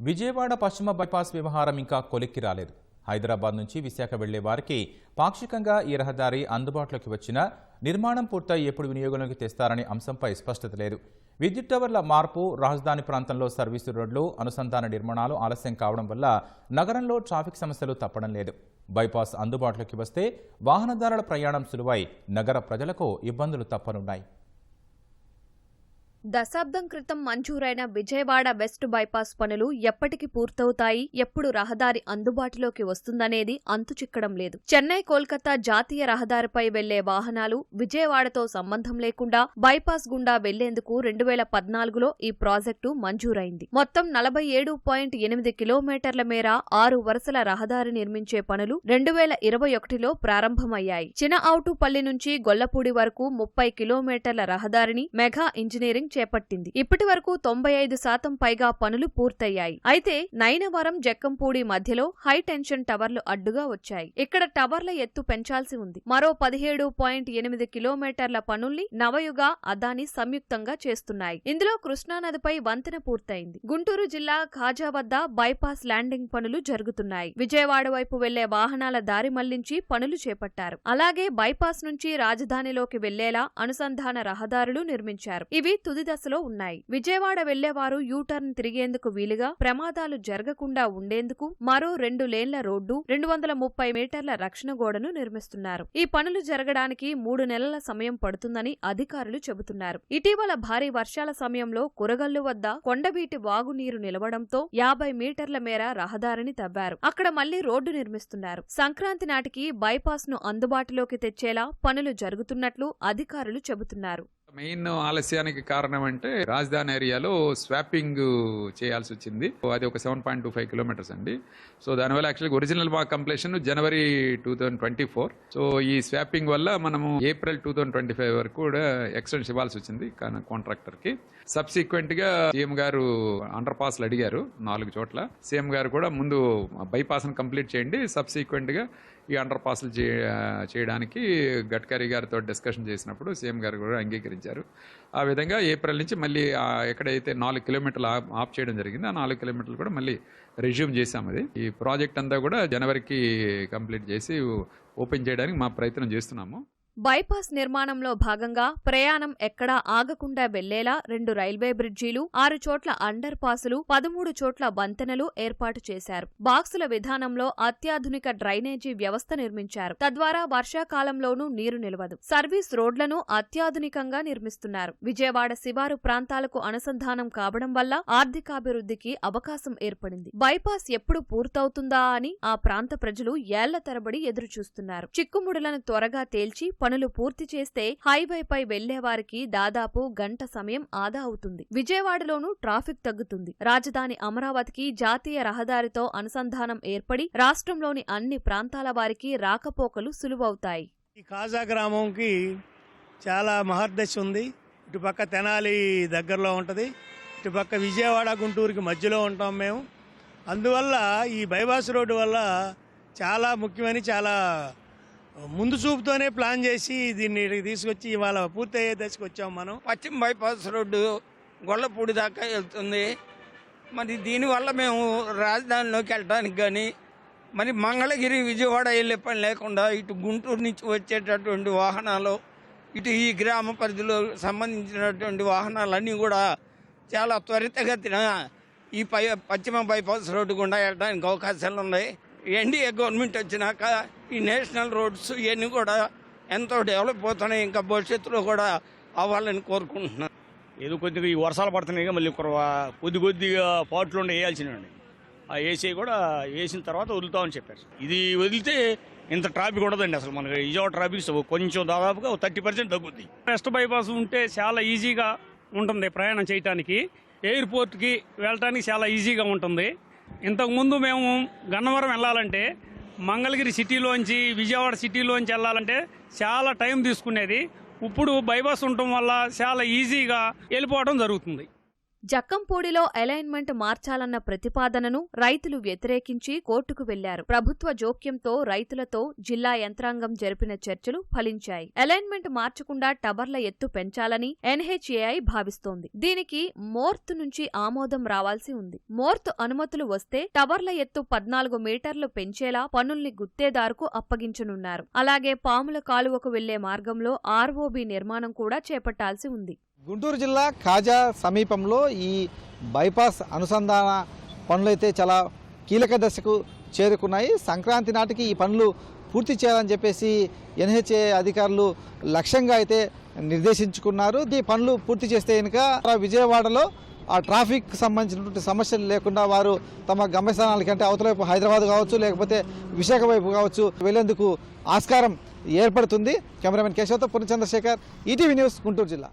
విజయవాడ పశ్చిమ బైపాస్ వ్యవహారం ఇంకా కొలిక్కి రాలేదు. హైదరాబాద్ నుంచి విశాఖ వెళ్ళే వారికి పాక్షికంగా ఈ రహదారి అందుబాటులోకి వచ్చినా నిర్మాణం పూర్తయి ఎప్పుడు వినియోగంలోకి తెస్తారనే అంశంపై స్పష్టత లేదు. విద్యుత్ టవర్ల మార్పు రాజధాని ప్రాంతంలో సర్వీసు రోడ్లు అనుసంధాన నిర్మాణాలు ఆలస్యం కావడం వల్ల నగరంలో ట్రాఫిక్ సమస్యలు తప్పడం లేదు. బైపాస్ అందుబాటులోకి వస్తే వాహనదారుల ప్రయాణం సులువై నగర ప్రజలకు ఇబ్బందులు తప్పనున్నాయి. దశాబ్దం క్రితం మంజూరైన విజయవాడ వెస్ట్ బైపాస్ పనులు ఎప్పటికి పూర్తవుతాయి ఎప్పుడు రహదారి అందుబాటులోకి వస్తుందనేది అంతు చిక్కడం లేదు. చెన్నై కోల్కతా జాతీయ రహదారిపై వెళ్ళే వాహనాలు విజయవాడతో సంబంధం లేకుండా బైపాస్ గుండా వెళ్ళేందుకు రెండు వేల పద్నాలుగులో ఈ ప్రాజెక్టు మంజూరైంది. మొత్తం నలభై ఏడు పాయింట్ ఎనిమిది కిలోమీటర్ల మేర ఆరు వరుసల రహదారి నిర్మించే పనులు రెండు వేల ఇరవై ఒకటిలో ప్రారంభమయ్యాయి. చిన ఔటుపల్లి నుంచి గొల్లపూడి వరకు ముప్పై కిలోమీటర్ల రహదారిని మెగా ఇంజనీరింగ్ చేపట్టింది. ఇప్పటి వరకు తొంభై ఐదు శాతం పైగా పనులు పూర్తయ్యాయి. అయితే నైనవరం జక్కంపూడి మధ్యలో హై టెన్షన్ టవర్లు అడ్డుగా వచ్చాయి. ఇక్కడ టవర్ల ఎత్తు పెంచాల్సి ఉంది. మరో పదిహేడు పాయింట్ ఎనిమిది కిలోమీటర్ల పనుల్ని నవయుగ అదాని సంయుక్తంగా చేస్తున్నాయి. ఇందులో కృష్ణానదిపై వంతెన పూర్తయింది. గుంటూరు జిల్లా ఖాజా వద్ద బైపాస్ ల్యాండింగ్ పనులు జరుగుతున్నాయి. విజయవాడ వైపు వెళ్ళే వాహనాల దారి మళ్ళించి పనులు చేపట్టారు. అలాగే బైపాస్ నుంచి రాజధానిలోకి వెళ్ళేలా అనుసంధాన రహదారులు నిర్మించారు. ఇవి తుది దశలో ఉన్నాయి. విజయవాడ వెళ్ళేవారు యూటర్న్ తిరిగేందుకు వీలుగా ప్రమాదాలు జరగకుండా ఉండేందుకు మరో రెండు లేన్ల రోడ్డు రెండు వందల ముప్పై మీటర్ల రక్షణ గోడను నిర్మిస్తున్నారు. ఈ పనులు జరగడానికి మూడు నెలల సమయం పడుతుందని అధికారులు చెబుతున్నారు. ఇటీవల భారీ వర్షాల సమయంలో కురగల్లు వద్ద కొండవీటి వాగునీరు నిలవడంతో యాభై మీటర్ల మేర రహదారిని తవ్వారు. అక్కడ మళ్ళీ రోడ్డు నిర్మిస్తున్నారు. సంక్రాంతి నాటికి బైపాస్ను అందుబాటులోకి తెచ్చేలా పనులు జరుగుతున్నట్లు అధికారులు చెబుతున్నారు. మెయిన్ ఆలస్యానికి కారణం అంటే రాజధాని ఏరియాలో స్వాపింగ్ చేయాల్సి వచ్చింది. అది ఒక seven point two five kilometres అండి. సో దానివల్ల యాక్చువల్గా ఒరిజినల్ మా completion January two thousand twenty four. So ఈ స్వాపింగ్ వల్ల మనము April two thousand twenty five వరకు కూడా ఎక్స్టెన్షన్ ఇవ్వాల్సి వచ్చింది కాంట్రాక్టర్కి సబ్సిక్వెంట్గా సీఎం గారు అండర్ పాస్లు అడిగారు నాలుగు చోట్ల. సీఎం గారు కూడా ముందు బైపాస్ని కంప్లీట్ చేయండి. సబ్సిక్వెంట్గా ఈ అండర్ పాస్లు చేయడానికి గడ్కరీ గారితో డిస్కషన్ చేసినప్పుడు సీఎం గారు కూడా అంగీకరించారు. ఆ విధంగా ఏప్రిల్ నుంచి మళ్ళీ ఎక్కడైతే నాలుగు కిలోమీటర్లు ఆప్ ఆఫ్ చేయడం జరిగింది ఆ నాలుగు కిలోమీటర్లు కూడా మళ్ళీ రెజ్యూమ్ చేశాము అది. ఈ ప్రాజెక్ట్ అంతా కూడా జనవరికి కంప్లీట్ చేసి ఓపెన్ చేయడానికి మా ప్రయత్నం చేస్తున్నాము. బైపాస్ నిర్మాణంలో భాగంగా ప్రయాణం ఎక్కడా ఆగకుండా వెళ్ళేలా రెండు రైల్వే బ్రిడ్జీలు ఆరు చోట్ల అండర్ పాసులు పదమూడు చోట్ల వంతెనలు ఏర్పాటు చేశారు. బాక్సుల విధానంలో అత్యాధునిక డ్రైనేజీ వ్యవస్థ నిర్మించారు. తద్వారా వర్షాకాలంలోనూ నీరు నిలవదు. సర్వీస్ రోడ్లను అత్యాధునికంగా నిర్మిస్తున్నారు. విజయవాడ శివారు ప్రాంతాలకు అనుసంధానం కావడం వల్ల ఆర్థికాభివృద్ధికి అవకాశం ఏర్పడింది. బైపాస్ ఎప్పుడు పూర్తవుతుందా అని ఆ ప్రాంత ప్రజలు ఏళ్ళ తరబడి ఎదురుచూస్తున్నారు. చిక్కుముడులను త్వరగా తేల్చి పనులు పూర్తి చేస్తే హైవేపై వెళ్ళేవారికి దాదాపు గంట సమయం ఆదా అవుతుంది. విజయవాడలోనూ ట్రాఫిక్ తగ్గుతుంది. రాజధాని అమరావతికి జాతీయ రహదారితో అనుసంధానం ఏర్పడి రాష్ట్రంలోని అన్ని ప్రాంతాల వారికి రాకపోకలు సులువవుతాయి. ఈ కాజా గ్రామంకి చాలా మహర్దశ ఉంది. ఇటుపక్క తెనాలి దగ్గరలో ఉంటుంది. ఇటుపక్క విజయవాడ గుంటూరుకి మధ్యలో ఉంటాం మేము. అందువల్ల ఈ బైపాస్ రోడ్డు వల్ల చాలా ముఖ్యమని చాలా ముందు చూపుతోనే ప్లాన్ చేసి దీన్ని ఇక్కడికి తీసుకొచ్చి ఇవాళ పూర్తయ్యే దశకు వచ్చాం మనం. పశ్చిమ బైపాస్ రోడ్డు గొల్లపూడి దాకా వెళ్తుంది. మరి దీనివల్ల మేము రాజధానిలోకి వెళ్ళడానికి కానీ మరి మంగళగిరి విజయవాడ వెళ్ళే పని లేకుండా ఇటు గుంటూరు నుంచి వచ్చేటటువంటి వాహనాలు ఇటు ఈ గ్రామ పరిధిలో సంబంధించినటువంటి వాహనాలన్నీ కూడా చాలా త్వరితగతిన ఈ పై పశ్చిమ బైపాస్ రోడ్డు గుండా వెళ్ళడానికి అవకాశాలు ఉన్నాయి. ఎన్డీఏ గవర్నమెంట్ వచ్చినాక ఈ నేషనల్ రోడ్స్ ఇవన్నీ కూడా ఎంతో డెవలప్ అవుతున్నాయి. ఇంకా భవిష్యత్తులో కూడా అవ్వాలని కోరుకుంటున్నాను. ఏదో కొద్దిగా ఈ వర్షాలు పడుతున్నాయి మళ్ళీ ఒక కొద్ది కొద్దిగా పాట్లు ఉండే వేయాల్సినవి. ఆ ఏసీ కూడా వేసిన తర్వాత వదులుతామని చెప్పారు. ఇది వదిలితే ఇంత ట్రాఫిక్ ఉండదండి అసలు మనకి. విజయవాడ ట్రాఫిక్ కొంచెం దాదాపుగా థర్టీ పర్సెంట్ తగ్గుద్ది. వెస్ట్ బైపాస్ ఉంటే చాలా ఈజీగా ఉంటుంది ప్రయాణం చేయటానికి. ఎయిర్పోర్ట్కి వెళ్ళటానికి చాలా ఈజీగా ఉంటుంది. ఇంతకుముందు మేము గన్నవరం వెళ్ళాలంటే మంగళగిరి సిటీలోంచి విజయవాడ సిటీలోంచి వెళ్ళాలంటే చాలా టైం తీసుకునేది. ఇప్పుడు బైపాస్ ఉండటం వల్ల చాలా ఈజీగా వెళ్ళిపోవడం జరుగుతుంది. జక్కంపూడిలో అలైన్మెంట్ మార్చాలన్న ప్రతిపాదనను రైతులు వ్యతిరేకించి కోర్టుకు వెళ్ళారు. ప్రభుత్వ జోక్యంతో రైతులతో జిల్లా యంత్రాంగం జరిపిన చర్చలు ఫలించాయి. అలైన్మెంట్ మార్చకుండా టవర్ల ఎత్తు పెంచాలని ఎన్హెచ్ఏఐ భావిస్తోంది. దీనికి మోర్త్ నుంచి ఆమోదం రావాల్సి ఉంది. మోర్త్ అనుమతులు వస్తే టవర్ల ఎత్తు పద్నాలుగు మీటర్లు పెంచేలా పనుల్ని గుత్తేదారుకు అప్పగించనున్నారు. అలాగే పాముల కాలువకు వెళ్ళే మార్గంలో ఆర్ఓబి నిర్మాణం కూడా చేపట్టాల్సి ఉంది. గుంటూరు జిల్లా కాజా సమీపంలో ఈ బైపాస్ అనుసంధాన పనులైతే చాలా కీలక దశకు చేరుకున్నాయి. సంక్రాంతి నాటికి ఈ పనులు పూర్తి చేయాలని చెప్పేసి ఎన్హెచ్ఏ అధికారులు లక్ష్యంగా అయితే నిర్దేశించుకున్నారు. ఈ పనులు పూర్తి చేస్తే కనుక విజయవాడలో ఆ ట్రాఫిక్ సంబంధించినటువంటి సమస్యలు లేకుండా వారు తమ గమ్యస్థానాలకి అంటే అవతల వైపు హైదరాబాద్ కావచ్చు లేకపోతే విశాఖ వైపు కావచ్చు వెళ్ళేందుకు ఆస్కారం ఏర్పడుతుంది. కెమెరామెన్ కేశవతో పూర్ణ చంద్రశేఖర్ ఈటీవీ న్యూస్ గుంటూరు జిల్లా.